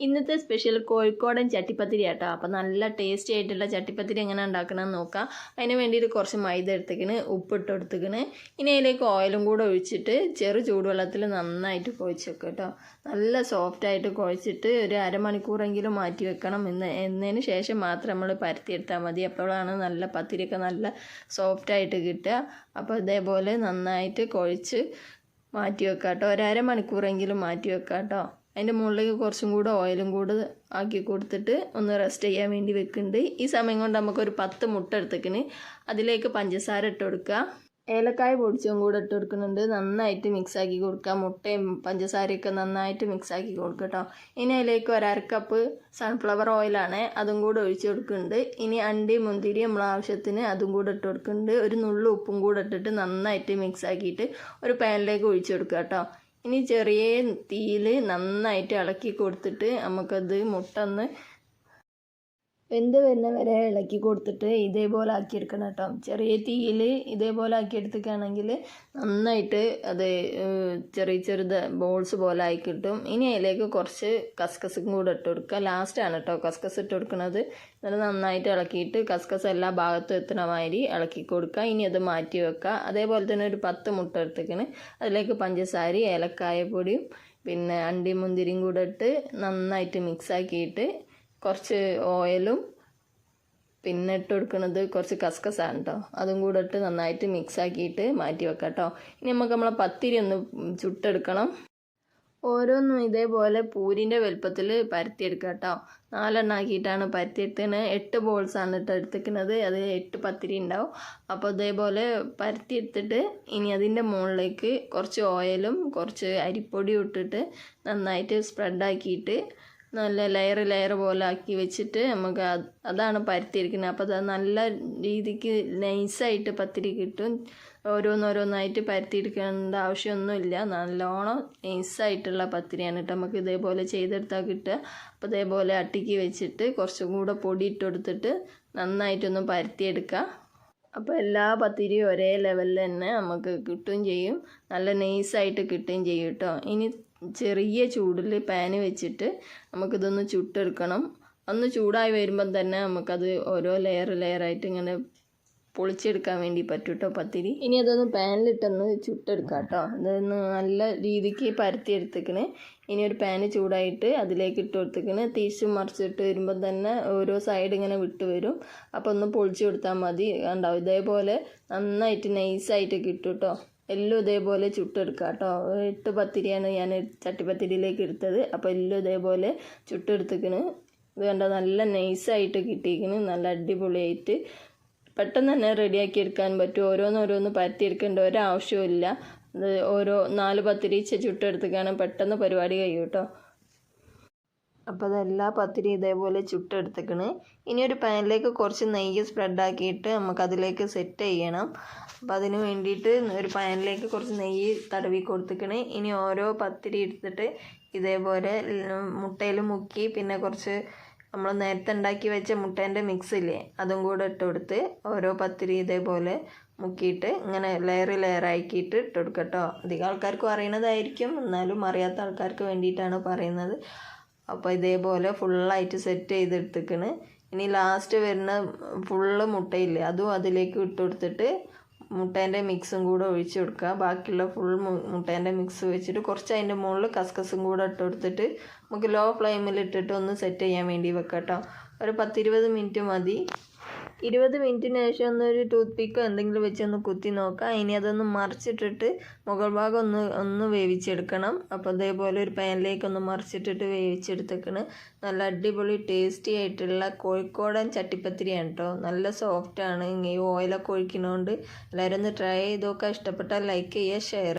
ഇന്നത്തെ സ്പെഷ്യൽ കോഴിക്കോടൻ ചട്ടിപ്പത്തിരി ആട്ടോ അപ്പോൾ നല്ല ടേസ്റ്റി ആയിട്ടുള്ള ചട്ടിപ്പത്തിരി എങ്ങനെ ഉണ്ടാക്കണമെന്ന് നോക്കാം. അതിന് വേണ്ടിയിട്ട് കുറച്ച് മൈദ എടുത്തേക്കണ് ഉപ്പിട്ട് എടുത്തേക്കണ് ഇനി അതിലേക്ക് ഓയിലും കൂടെ ഒഴിച്ചിട്ട് ചെറു ചൂടുവെള്ളത്തിൽ നന്നായിട്ട് കുഴച്ച് വെക്കുക കേട്ടോ നല്ല സോഫ്റ്റായിട്ട് കുഴച്ചിട്ട് ഒരു അരമണിക്കൂറെങ്കിലും മാറ്റി വെക്കണം എന്ന് എന്നതിന് ശേഷം മാത്രം നമ്മൾ പരത്തിയെടുത്താൽ മതി. അപ്പോഴാണ് നല്ല പത്തിരിയൊക്കെ നല്ല സോഫ്റ്റായിട്ട് കിട്ടുക. അപ്പോൾ ഇതേപോലെ നന്നായിട്ട് കുഴച്ച് മാറ്റി വെക്കാം കേട്ടോ ഒരു അരമണിക്കൂറെങ്കിലും മാറ്റി വെക്കാം കേട്ടോ അതിന്റെ മുകളിലേക്ക് കുറച്ചും കൂടെ ഓയിലും കൂടെ ആക്കി കൊടുത്തിട്ട് ഒന്ന് റെസ്റ്റ് ചെയ്യാൻ വേണ്ടി വെക്കുന്നുണ്ട്. ഈ സമയം കൊണ്ട് നമുക്കൊരു പത്ത് മുട്ട എടുത്തേക്കിന് അതിലേക്ക് പഞ്ചസാര ഇട്ട് കൊടുക്കുക. ഏലക്കായ പൊടിച്ചും കൂടെ ഇട്ട് കൊടുക്കുന്നുണ്ട്. നന്നായിട്ട് മിക്സാക്കി കൊടുക്കുക. മുട്ടയും പഞ്ചസാരയൊക്കെ നന്നായിട്ട് മിക്സാക്കി കൊടുക്കുക കേട്ടോ ഇനി അതിലേക്ക് ഒരു അരക്കപ്പ് സൺഫ്ലവർ ഓയിലാണ് അതും കൂടെ ഒഴിച്ച് കൊടുക്കുന്നുണ്ട്. ഇനി അണ്ടി മുന്തിരി നമ്മൾ ആവശ്യത്തിന് അതും കൂടെ ഇട്ട് കൊടുക്കുന്നുണ്ട്. ഒരു നുള്ളു ഉപ്പും കൂടെ ഇട്ടിട്ട് നന്നായിട്ട് മിക്സാക്കിയിട്ട് ഒരു പാനിലേക്ക് ഒഴിച്ച് കൊടുക്കുക കേട്ടോ ഇനി ചെറിയ തീയിൽ നന്നായിട്ട് ഇളക്കി കൊടുത്തിട്ട് നമുക്കത് മുട്ട ഒന്ന് വെന്ത് വരുന്ന വരെ ഇളക്കി കൊടുത്തിട്ട് ഇതേപോലെ ആക്കിയെടുക്കണം കേട്ടോ. ചെറിയ തീയിൽ ഇതേപോലെ ആക്കിയെടുത്തിക്കുകയാണെങ്കിൽ നന്നായിട്ട് അത് ചെറിയ ചെറുത് ബോൾസ് പോലെ ആയി കിട്ടും. ഇനി അതിലേക്ക് കുറച്ച് കസ്കസും കൂടെ ഇട്ട് കൊടുക്കുക. ലാസ്റ്റാണ് കേട്ടോ കസ്കസ് ഇട്ട് കൊടുക്കുന്നത്. എന്നിട്ട് നന്നായിട്ട് ഇളക്കിയിട്ട് കസ്കസ് എല്ലാ ഭാഗത്തും എത്തുന്ന മാതിരി ഇളക്കി കൊടുക്കുക. ഇനി അത് മാറ്റി വെക്കുക. അതേപോലെ തന്നെ ഒരു പത്ത് മുട്ട എടുത്തേക്കണ്. അതിലേക്ക് പഞ്ചസാരയും ഏലക്കായ പൊടിയും പിന്നെ അണ്ടി മുന്തിരിയും കൂടെ ഇട്ട് നന്നായിട്ട് മിക്സ് ആക്കിയിട്ട് കുറച്ച് ഓയിലും പിന്നെ ഇട്ട് കൊടുക്കുന്നത് കുറച്ച് കസ്കസാണ് കേട്ടോ അതും കൂടെ ഇട്ട് നന്നായിട്ട് മിക്സ് ആക്കിയിട്ട് മാറ്റി വെക്കാം കേട്ടോ ഇനി നമുക്ക് നമ്മളെ പത്തിരി ഒന്ന് ചുട്ടെടുക്കണം. ഓരോന്നും ഇതേപോലെ പൂരിന്റെ വലുപ്പത്തിൽ പരത്തിയെടുക്കുക കേട്ടോ നാലെണ്ണം ആക്കിയിട്ടാണ് പരത്തിയെടുത്തത്. എട്ട് ബോൾസാണ് ഇട്ട് എടുത്തിരിക്കുന്നത്. അത് എട്ട് പത്തിരി ഉണ്ടാവും. അപ്പോൾ ഇതേപോലെ പരത്തിയെടുത്തിട്ട് ഇനി അതിന്റെ മുകളിലേക്ക് കുറച്ച് ഓയിലും കുറച്ച് അരിപ്പൊടിയും ഇട്ടിട്ട് നന്നായിട്ട് സ്പ്രെഡാക്കിയിട്ട് നല്ല ലെയർ ലെയർ പോലെ ആക്കി വെച്ചിട്ട് നമുക്ക് അതാണ് പരത്തിയിരിക്കുന്നത്. അപ്പോൾ അത് നല്ല രീതിക്ക് നൈസായിട്ട് പത്തിരി കിട്ടും. ഓരോന്നോരോന്നായിട്ട് പരത്തിയെടുക്കേണ്ട ആവശ്യമൊന്നുമില്ല. നല്ലോണം നൈസായിട്ടുള്ള പത്തിരിയാണ് കേട്ടോ. നമുക്ക് ഇതേപോലെ ചെയ്തെടുത്താൽ കിട്ടുക. അപ്പോൾ ഇതേപോലെ അട്ടിക്ക് വെച്ചിട്ട് കുറച്ചും കൂടെ പൊടി ഇട്ട് കൊടുത്തിട്ട് നന്നായിട്ടൊന്ന് പരത്തിയെടുക്കുക. അപ്പോൾ എല്ലാ പത്തിരിയും ഒരേ ലെവലിൽ തന്നെ നമുക്ക് കിട്ടുകയും ചെയ്യും. നല്ല നൈസായിട്ട് കിട്ടുകയും ചെയ്യും കേട്ടോ. ഇനി ചെറിയ ചൂടിൽ പാന് വെച്ചിട്ട് നമുക്കിതൊന്ന് ചുട്ടെടുക്കണം. ഒന്ന് ചൂടായി വരുമ്പം തന്നെ നമുക്കത് ഓരോ ലെയർ ലെയറായിട്ട് ഇങ്ങനെ പൊളിച്ചെടുക്കാൻ വേണ്ടി പറ്റും കേട്ടോ പത്തിരി? ഇനി അതൊന്ന് പാനിലിട്ടൊന്ന് ചുട്ടെടുക്കാം കേട്ടോ അതൊന്ന് നല്ല രീതിക്ക് പരത്തിയെടുത്തേക്കണ് ഇനി ഒരു പാന് ചൂടായിട്ട് അതിലേക്ക് ഇട്ട് കൊടുത്തേക്കണ്. തിരിച്ച് മറിച്ചിട്ട് വരുമ്പോൾ തന്നെ ഓരോ സൈഡ് ഇങ്ങനെ വിട്ട് വരും. അപ്പോൾ ഒന്ന് പൊളിച്ചു കൊടുത്താൽ മതി. ഉണ്ടാവും ഇതേപോലെ നന്നായിട്ട് നൈസായിട്ട് കിട്ടും കേട്ടോ എല്ലാം ഇതേപോലെ ചുട്ടെടുക്കുക കേട്ടോ എട്ട് പത്തിരിയാണ് ഞാൻ ചട്ടിപ്പത്തിരിയിലേക്ക് എടുത്തത്. അപ്പോൾ എല്ലാം ഇതേപോലെ ചുട്ടെടുത്തേക്കണ്. ഇത് കണ്ട? നല്ല നൈസായിട്ട് കിട്ടിയിരിക്കുന്നു നല്ല അടിപൊളിയായിട്ട് പെട്ടെന്ന് തന്നെ റെഡിയാക്കി എടുക്കാൻ പറ്റും. ഓരോന്നോരോന്ന് പരത്തിയെടുക്കേണ്ട ഒരാവശ്യമില്ല അത് ഓരോ നാല് പത്തിരീച്ച ചുട്ടെടുത്തേക്കാണ് പെട്ടെന്ന് പരിപാടി കഴിയും കേട്ടോ. അപ്പോൾ അതെല്ലാ പത്തിരി ഇതേപോലെ ചുട്ടെടുത്തേക്കണ് ഇനി ഒരു പാനിലേക്ക് കുറച്ച് നെയ്യ് സ്പ്രെഡാക്കിയിട്ട് നമുക്കതിലേക്ക് സെറ്റ് ചെയ്യണം. അപ്പോൾ അതിന് വേണ്ടിയിട്ട് ഒരു പാനിലേക്ക് കുറച്ച് നെയ്യ് തടവി കൊടുത്തേക്കണ് ഇനി ഓരോ പത്തിരി എടുത്തിട്ട് ഇതേപോലെ മുട്ടയിൽ മുക്കി പിന്നെ കുറച്ച് നമ്മൾ നേരത്തെ ഉണ്ടാക്കി വെച്ച മുട്ടേന്റെ മിക്സ് ഇല്ലേ അതും കൂടെ ഇട്ട് കൊടുത്ത് ഓരോ പത്തിരി ഇതേപോലെ മുക്കിയിട്ട് ഇങ്ങനെ ലെയർ ആക്കിയിട്ട് ഇട്ട് കൊടുക്കട്ടോ അധികം ആൾക്കാർക്കും അറിയണതായിരിക്കും എന്നാലും അറിയാത്ത ആൾക്കാർക്ക് വേണ്ടിയിട്ടാണ് പറയുന്നത്. അപ്പോൾ ഇതേപോലെ ഫുള്ളായിട്ട് സെറ്റ് ചെയ്തെടുത്തേക്കണ്. ഇനി ലാസ്റ്റ് വരുന്ന ഫുള്ള് മുട്ടയില്ലേ അതും അതിലേക്ക് ഇട്ട് കൊടുത്തിട്ട് മുട്ടേന്റെ മിക്സും കൂടെ ഒഴിച്ച് കൊടുക്കുക. ബാക്കിയുള്ള ഫുൾ മുട്ടേന്റെ മിക്സ് വെച്ചിട്ട് കുറച്ച് അതിന്റെ മുകളിൽ കസ്കസും കൂടെ ഇട്ട് കൊടുത്തിട്ട് നമുക്ക് ലോ ഫ്ലെയിമിൽ ഇട്ടിട്ട് ഒന്ന് സെറ്റ് ചെയ്യാൻ വേണ്ടി വെക്കാം കേട്ടോ ഒരു പത്തിരുപത് മിനിറ്റ് മതി. ഇരുപത് മിനിറ്റിന് ശേഷം ഒന്നൊരു ടൂത്ത് പിക്കോ എന്തെങ്കിലും വെച്ചൊന്ന് കുത്തി നോക്കാം. ഇനി അതൊന്ന് മറിച്ചിട്ടിട്ട് മുകൾ ഭാഗം ഒന്ന് ഒന്ന് വേവിച്ചെടുക്കണം. അപ്പോൾ അതേപോലെ ഒരു പാനിലേക്ക് ഒന്ന് മറിച്ചിട്ടിട്ട് വേവിച്ചെടുത്തേക്കണ്. നല്ല അടിപൊളി ടേസ്റ്റി ആയിട്ടുള്ള കോഴിക്കോടൻ ചട്ടിപ്പത്തിരിയാണ് കേട്ടോ നല്ല സോഫ്റ്റാണ് ഈ ഓയിലൊക്കെ ഒഴിക്കുന്നതുകൊണ്ട് എല്ലാവരും ഒന്ന് ട്രൈ ചെയ്ത് നോക്കുക ഇഷ്ടപ്പെട്ടാൽ ലൈക്ക് ചെയ്യുക ഷെയർ